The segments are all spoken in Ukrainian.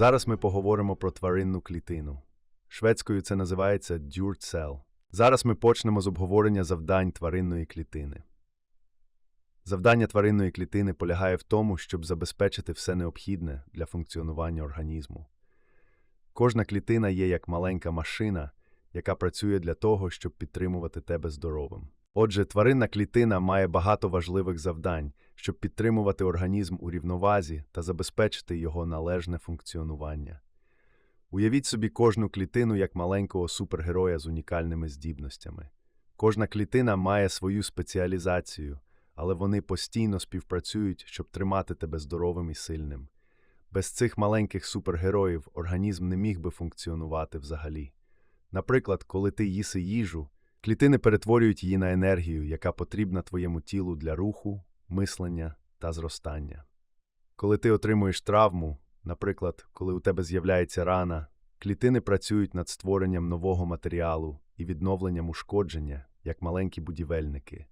Зараз ми поговоримо про тваринну клітину. Шведською це називається дюртсел. Зараз ми почнемо з обговорення завдань тваринної клітини. Завдання тваринної клітини полягає в тому, щоб забезпечити все необхідне для функціонування організму. Кожна клітина є як маленька машина, яка працює для того, щоб підтримувати тебе здоровим. Отже, тваринна клітина має багато важливих завдань, щоб підтримувати організм у рівновазі та забезпечити його належне функціонування. Уявіть собі кожну клітину як маленького супергероя з унікальними здібностями. Кожна клітина має свою спеціалізацію, але вони постійно співпрацюють, щоб тримати тебе здоровим і сильним. Без цих маленьких супергероїв організм не міг би функціонувати взагалі. Наприклад, коли ти їси їжу, клітини перетворюють її на енергію, яка потрібна твоєму тілу для руху, мислення та зростання. Коли ти отримуєш травму, наприклад, коли у тебе з'являється рана, клітини працюють над створенням нового матеріалу і відновленням ушкодження, як маленькі будівельники.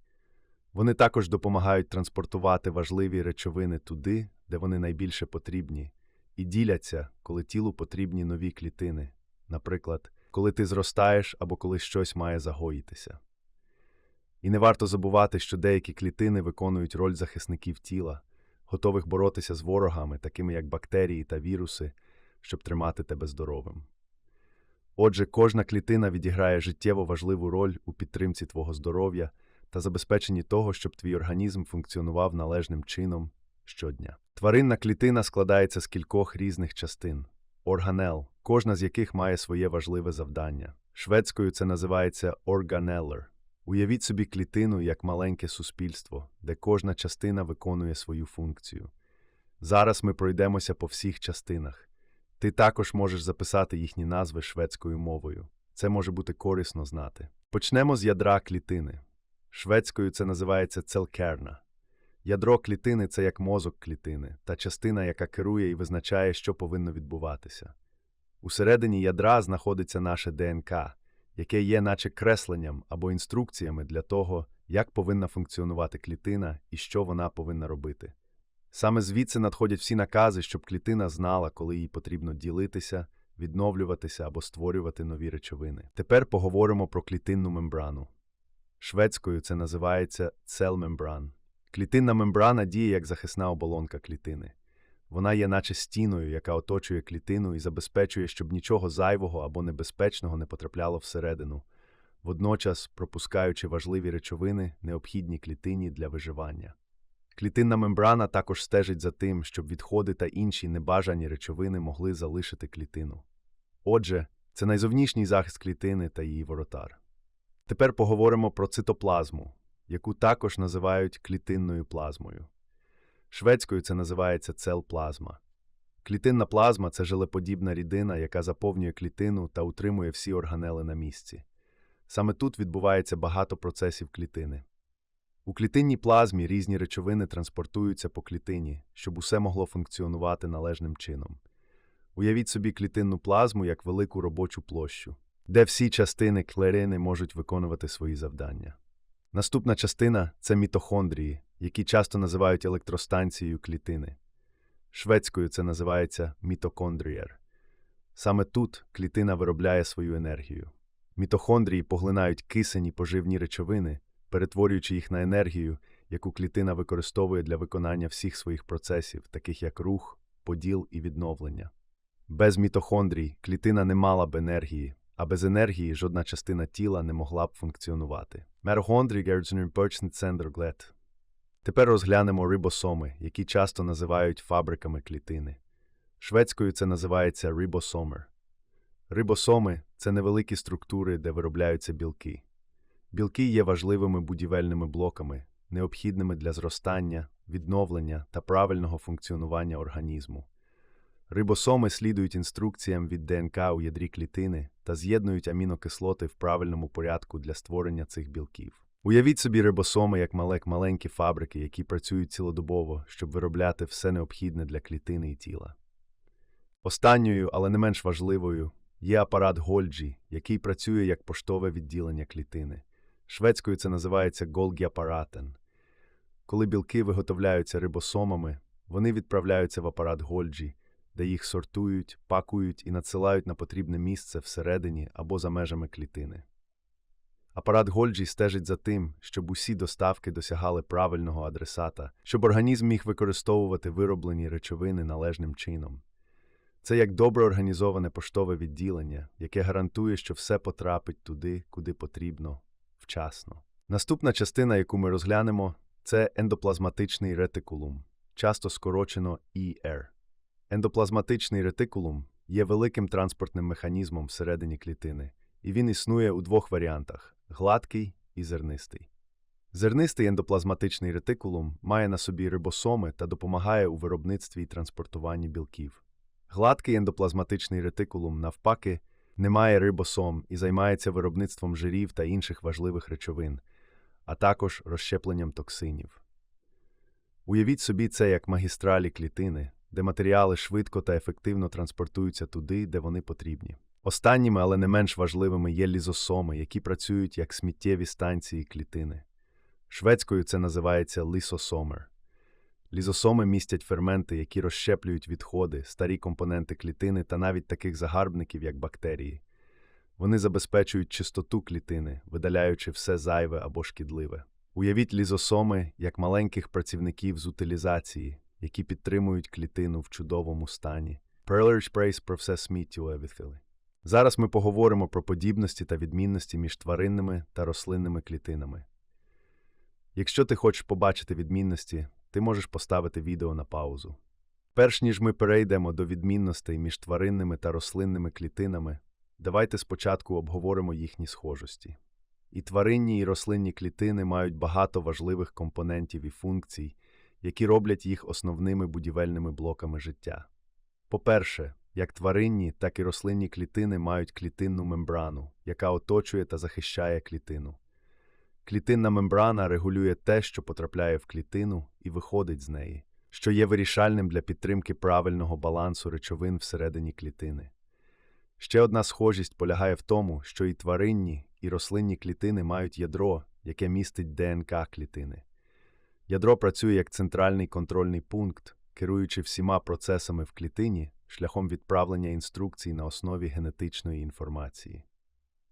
Вони також допомагають транспортувати важливі речовини туди, де вони найбільше потрібні, і діляться, коли тілу потрібні нові клітини, наприклад, коли ти зростаєш або коли щось має загоїтися. І не варто забувати, що деякі клітини виконують роль захисників тіла, готових боротися з ворогами, такими як бактерії та віруси, щоб тримати тебе здоровим. Отже, кожна клітина відіграє життєво важливу роль у підтримці твого здоров'я та забезпеченні того, щоб твій організм функціонував належним чином щодня. Тваринна клітина складається з кількох різних частин органел, кожна з яких має своє важливе завдання. Шведською це називається organeller. Уявіть собі клітину як маленьке суспільство, де кожна частина виконує свою функцію. Зараз ми пройдемося по всіх частинах. Ти також можеш записати їхні назви шведською мовою. Це може бути корисно знати. Почнемо з ядра клітини. Шведською це називається целкерна. Ядро клітини це як мозок клітини, та частина, яка керує і визначає, що повинно відбуватися. Усередині ядра знаходиться наше ДНК, яке є наче кресленням або інструкціями для того, як повинна функціонувати клітина і що вона повинна робити. Саме звідси надходять всі накази, щоб клітина знала, коли їй потрібно ділитися, відновлюватися або створювати нові речовини. Тепер поговоримо про клітинну мембрану. Шведською це називається целмембран. Клітинна мембрана діє як захисна оболонка клітини. Вона є наче стіною, яка оточує клітину і забезпечує, щоб нічого зайвого або небезпечного не потрапляло всередину, водночас пропускаючи важливі речовини, необхідні клітині для виживання. Клітинна мембрана також стежить за тим, щоб відходи та інші небажані речовини могли залишити клітину. Отже, це найзовнішній захист клітини та її воротар. Тепер поговоримо про цитоплазму, яку також називають клітинною плазмою. Шведською це називається целплазма. Клітинна плазма це жилеподібна рідина, яка заповнює клітину та утримує всі органели на місці. Саме тут відбувається багато процесів клітини. У клітинній плазмі різні речовини транспортуються по клітині, щоб усе могло функціонувати належним чином. Уявіть собі клітинну плазму як велику робочу площу, де всі частини клерини можуть виконувати свої завдання. Наступна частина це мітохондрії, які часто називають електростанцією клітини. Шведською це називається мітокондрієр. Саме тут клітина виробляє свою енергію. Мітохондрії поглинають кисень і поживні речовини, перетворюючи їх на енергію, яку клітина використовує для виконання всіх своїх процесів, таких як рух, поділ і відновлення. Без мітохондрій клітина не мала б енергії, а без енергії жодна частина тіла не могла б функціонувати. Тепер розглянемо рибосоми, які часто називають фабриками клітини. Шведською це називається рибосомер. Рибосоми це невеликі структури, де виробляються білки. Білки є важливими будівельними блоками, необхідними для зростання, відновлення та правильного функціонування організму. Рибосоми слідують інструкціям від ДНК у ядрі клітини та з'єднують амінокислоти в правильному порядку для створення цих білків. Уявіть собі рибосоми як малек маленькі фабрики, які працюють цілодобово, щоб виробляти все необхідне для клітини і тіла. Останньою, але не менш важливою, є апарат Гольджі, який працює як поштове відділення клітини. Шведською це називається Голгі-апаратен. Коли білки виготовляються рибосомами, вони відправляються в апарат Гольджі, де їх сортують, пакують і надсилають на потрібне місце всередині або за межами клітини. Апарат Гольджі стежить за тим, щоб усі доставки досягали правильного адресата, щоб організм міг використовувати вироблені речовини належним чином. Це як добре організоване поштове відділення, яке гарантує, що все потрапить туди, куди потрібно, вчасно. Наступна частина, яку ми розглянемо, це ендоплазматичний ретикулум, часто скорочено ER. Ендоплазматичний ретикулум є великим транспортним механізмом всередині клітини, і він існує у двох варіантах гладкий і зернистий. Зернистий ендоплазматичний ретикулум має на собі рибосоми та допомагає у виробництві і транспортуванні білків. Гладкий ендоплазматичний ретикулум, навпаки, не має рибосом і займається виробництвом жирів та інших важливих речовин, а також розщепленням токсинів. Уявіть собі це як магістралі клітини, де матеріали швидко та ефективно транспортуються туди, де вони потрібні. Останніми, але не менш важливими, є лізосоми, які працюють як сміттєві станції клітини. Шведською це називається лісосомер. Лізосоми містять ферменти, які розщеплюють відходи, старі компоненти клітини та навіть таких загарбників, як бактерії. Вони забезпечують чистоту клітини, видаляючи все зайве або шкідливе. Уявіть лізосоми як маленьких працівників з утилізації, які підтримують клітину в чудовому стані. Perler Sprace про все сміттю евіфіли. Зараз ми поговоримо про подібності та відмінності між тваринними та рослинними клітинами. Якщо ти хочеш побачити відмінності, ти можеш поставити відео на паузу. Перш ніж ми перейдемо до відмінностей між тваринними та рослинними клітинами, давайте спочатку обговоримо їхні схожості. І тваринні і рослинні клітини мають багато важливих компонентів і функцій, які роблять їх основними будівельними блоками життя. По-перше, як тваринні, так і рослинні клітини мають клітинну мембрану, яка оточує та захищає клітину. Клітинна мембрана регулює те, що потрапляє в клітину і виходить з неї, що є вирішальним для підтримки правильного балансу речовин всередині клітини. Ще одна схожість полягає в тому, що і тваринні, і рослинні клітини мають ядро, яке містить ДНК клітини. Ядро працює як центральний контрольний пункт, керуючи всіма процесами в клітині шляхом відправлення інструкцій на основі генетичної інформації.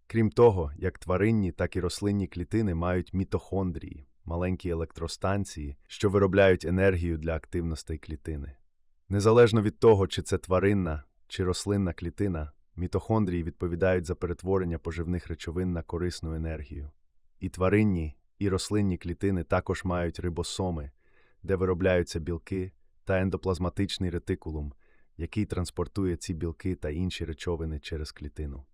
Крім того, як тваринні, так і рослинні клітини мають мітохондрії, маленькі електростанції, що виробляють енергію для активностей клітини. Незалежно від того, чи це тваринна чи рослинна клітина, мітохондрії відповідають за перетворення поживних речовин на корисну енергію. І тваринні, і рослинні клітини також мають рибосоми, де виробляються білки та ендоплазматичний ретикулум, який транспортує ці білки та інші речовини через клітину.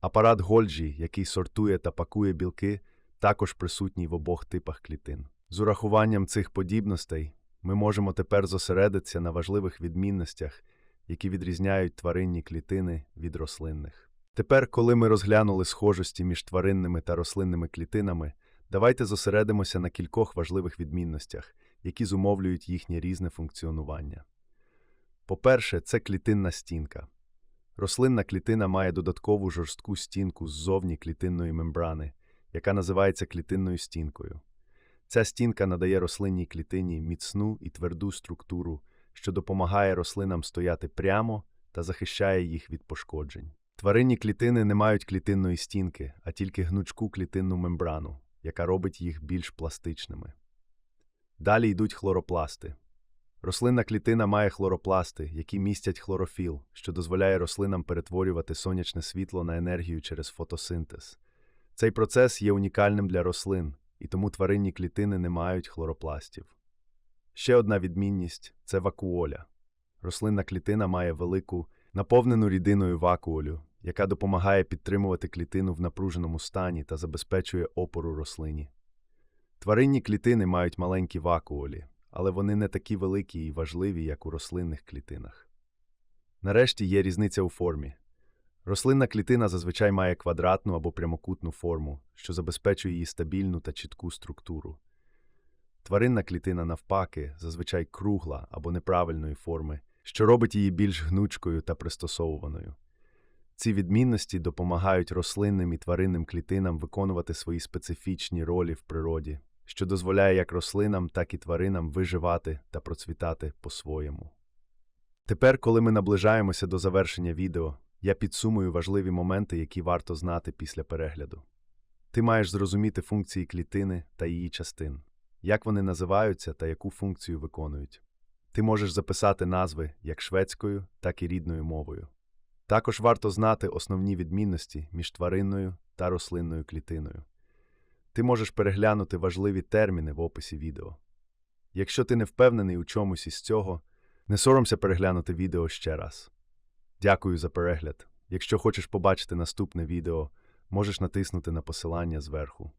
Апарат Гольджі, який сортує та пакує білки, також присутній в обох типах клітин. З урахуванням цих подібностей ми можемо тепер зосередитися на важливих відмінностях, які відрізняють тваринні клітини від рослинних. Тепер, коли ми розглянули схожості між тваринними та рослинними клітинами, давайте зосередимося на кількох важливих відмінностях, які зумовлюють їхнє різне функціонування. По-перше, це клітинна стінка. Рослинна клітина має додаткову жорстку стінку ззовні клітинної мембрани, яка називається клітинною стінкою. Ця стінка надає рослинній клітині міцну і тверду структуру, що допомагає рослинам стояти прямо та захищає їх від пошкоджень. Тваринні клітини не мають клітинної стінки, а тільки гнучку клітинну мембрану, яка робить їх більш пластичними. Далі йдуть хлоропласти. Рослинна клітина має хлоропласти, які містять хлорофіл, що дозволяє рослинам перетворювати сонячне світло на енергію через фотосинтез. Цей процес є унікальним для рослин, і тому тваринні клітини не мають хлоропластів. Ще одна відмінність це вакуоля. Рослинна клітина має велику, наповнену рідиною вакуолю, яка допомагає підтримувати клітину в напруженому стані та забезпечує опору рослині. Тваринні клітини мають маленькі вакуолі, але вони не такі великі і важливі, як у рослинних клітинах. Нарешті є різниця у формі. Рослинна клітина зазвичай має квадратну або прямокутну форму, що забезпечує її стабільну та чітку структуру. Тваринна клітина, навпаки, зазвичай кругла або неправильної форми, що робить її більш гнучкою та пристосовуваною. Ці відмінності допомагають рослинним і тваринним клітинам виконувати свої специфічні ролі в природі, що дозволяє як рослинам, так і тваринам виживати та процвітати по-своєму. Тепер, коли ми наближаємося до завершення відео, я підсумую важливі моменти, які варто знати після перегляду. Ти маєш зрозуміти функції клітини та її частин, як вони називаються та яку функцію виконують. Ти можеш записати назви як шведською, так і рідною мовою. Також варто знати основні відмінності між тваринною та рослинною клітиною. Ти можеш переглянути важливі терміни в описі відео. Якщо ти не впевнений у чомусь із цього, не соромся переглянути відео ще раз. Дякую за перегляд. Якщо хочеш побачити наступне відео, можеш натиснути на посилання зверху.